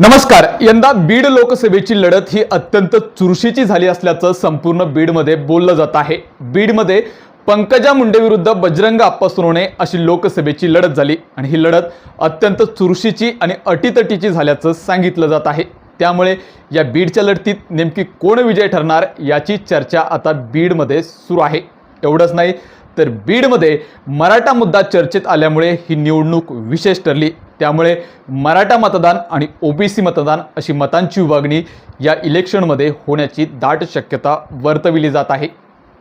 नमस्कार. यंदा बीड लोकसभेची लढत ही अत्यंत चुरशीची झाली असल्याचं संपूर्ण बीडमध्ये बोललं जात आहे. बीडमध्ये पंकजा मुंडे विरुद्ध बजरंग आप्पा सोनवणे अशी लोकसभेची लढत झाली आणि ही लढत अत्यंत चुरशीची आणि अटीतटीची झाल्याचं सांगितलं जात आहे. त्यामुळे या बीडच्या लढतीत नेमकी कोण विजय ठरणार याची चर्चा आता बीडमध्ये सुरू आहे. एवढंच नाही तर बीडमध्ये मराठा मुद्दा चर्चेत आल्यामुळे ही निवडणूक विशेष ठरली. त्यामुळे मराठा मतदान आणि ओबीसी मतदान अशी मतांची विभागणी या इलेक्शनमध्ये होण्याची दाट शक्यता वर्तविली जात आहे.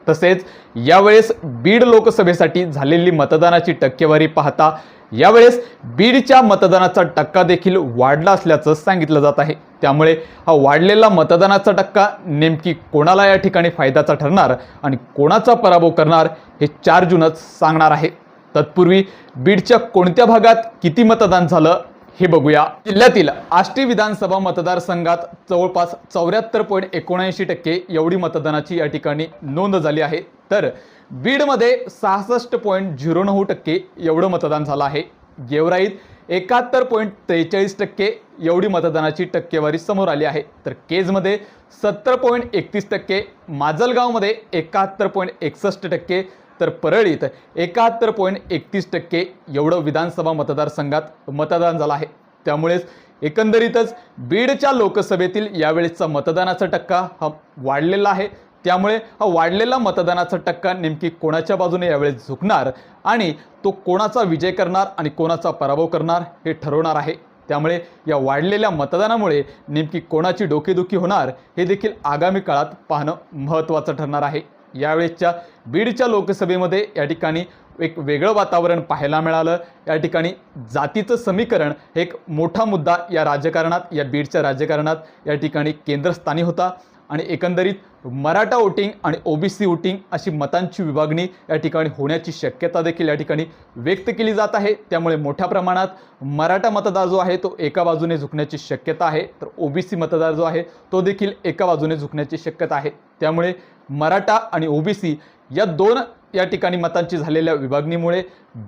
तसेच यावेळेस बीड लोकसभेसाठी झालेली मतदानाची टक्केवारी पाहता यावेळेस बीडच्या मतदानाचा टक्का देखील वाढला असल्याचं सांगितलं जात आहे. त्यामुळे हा वाढलेला मतदानाचा टक्का नेमकी कोणाला या ठिकाणी फायद्याचा ठरणार आणि कोणाचा पराभव करणार हे चार जूनच सांगणार आहे. तत्पूर्वी बीडच्या कोणत्या भागात किती मतदान झालं हे बघूया. जिल्ह्यातील आष्टी विधानसभा मतदारसंघात जवळपास चौऱ्याहत्तर पॉईंट एकोणऐंशी टक्के एवढी मतदानाची या ठिकाणी नोंद झाली आहे. तर बीडमध्ये सहासष्ट पॉईंट झिरो नऊ टक्के एवढं मतदान झालं आहे. गेवराईत एकाहत्तर पॉईंट त्रेचाळीस टक्के एवढी मतदानाची टक्केवारी समोर आली आहे. तर केजमध्ये सत्तर पॉईंट एकतीस टक्के माजलगावमध्ये एकाहत्तर पॉईंट एकसष्ट टक्के तर परळीत एकाहत्तर पॉईंट एकतीस टक्के एवढं विधानसभा मतदारसंघात मतदान झालं आहे. त्यामुळेच एकंदरीतच बीडच्या लोकसभेतील यावेळेसचा मतदानाचा टक्का हा वाढलेला आहे. त्यामुळे हा वाढलेला मतदानाचा टक्का नेमकी कोणाच्या बाजूने यावेळेस झुकणार आणि तो कोणाचा विजय करणार आणि कोणाचा पराभव करणार हे ठरवणार आहे. त्यामुळे या वाढलेल्या मतदानामुळे नेमकी कोणाची डोकेदुखी होणार हे देखील आगामी काळात पाहणं महत्त्वाचं ठरणार आहे. यावेळेसच्या बीडच्या लोकसभेमध्ये या ठिकाणी एक वेगळं वातावरण पाहायला मिळालं. या ठिकाणी जातीचं समीकरण हे एक मोठा मुद्दा या राजकारणात या बीडच्या राजकारणात या ठिकाणी केंद्रस्थानी होता. आणि एकंदरीत मराठा वोटिंग आणि ओबीसी वोटिंग अशी मतांची विभागणी या ठिकाणी होण्याची शक्यता देखील या ठिकाणी व्यक्त केली जात आहे. त्यामुळे मोठ्या प्रमाणात मराठा मतदार जो आहे तो एका बाजूने झुकण्याची शक्यता आहे. तर ओबीसी मतदार जो आहे तो देखील एका बाजूने झुकण्याची शक्यता आहे. त्यामुळे मराठा आणि ओबीसी या दोन या ठिकाणी मतांची झालेल्या विभागणीमुळे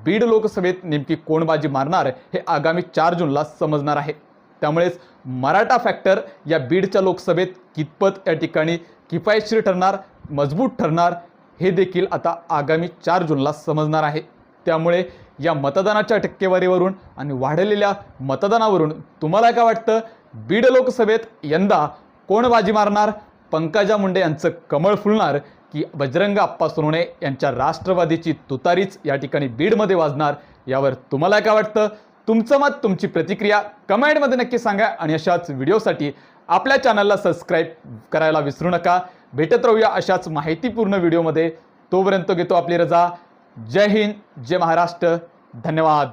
बीड लोकसभेत नेमकी कोण बाजी मारणार हे आगामी चार जूनला समजणार आहे. त्यामुळेच मराठा फॅक्टर या बीडच्या लोकसभेत कितपत या ठिकाणी किफायतशीर ठरणार मजबूत ठरणार हे देखील आता आगामी चार जूनला समजणार आहे. त्यामुळे या मतदानाच्या टक्केवारीवरून आणि वाढलेल्या मतदानावरून तुम्हाला काय वाटतं? बीड लोकसभेत यंदा कोण बाजी मारणार? पंकजा मुंडे यांचं कमळ फुलणार की बजरंग आप्पा सोनवणे यांच्या राष्ट्रवादीची तुतारीच या ठिकाणी बीडमध्ये वाजणार? यावर तुम्हाला काय वाटतं? तुमचं मत तुमची प्रतिक्रिया कमेंटमध्ये नक्की सांगा आणि अशाच व्हिडिओसाठी आपल्या चॅनलला सबस्क्राईब करायला विसरू नका. भेटत राहूया अशाच माहितीपूर्ण व्हिडिओमध्ये. तोपर्यंत घेतो आपली रजा. जय हिंद जय महाराष्ट्र. धन्यवाद.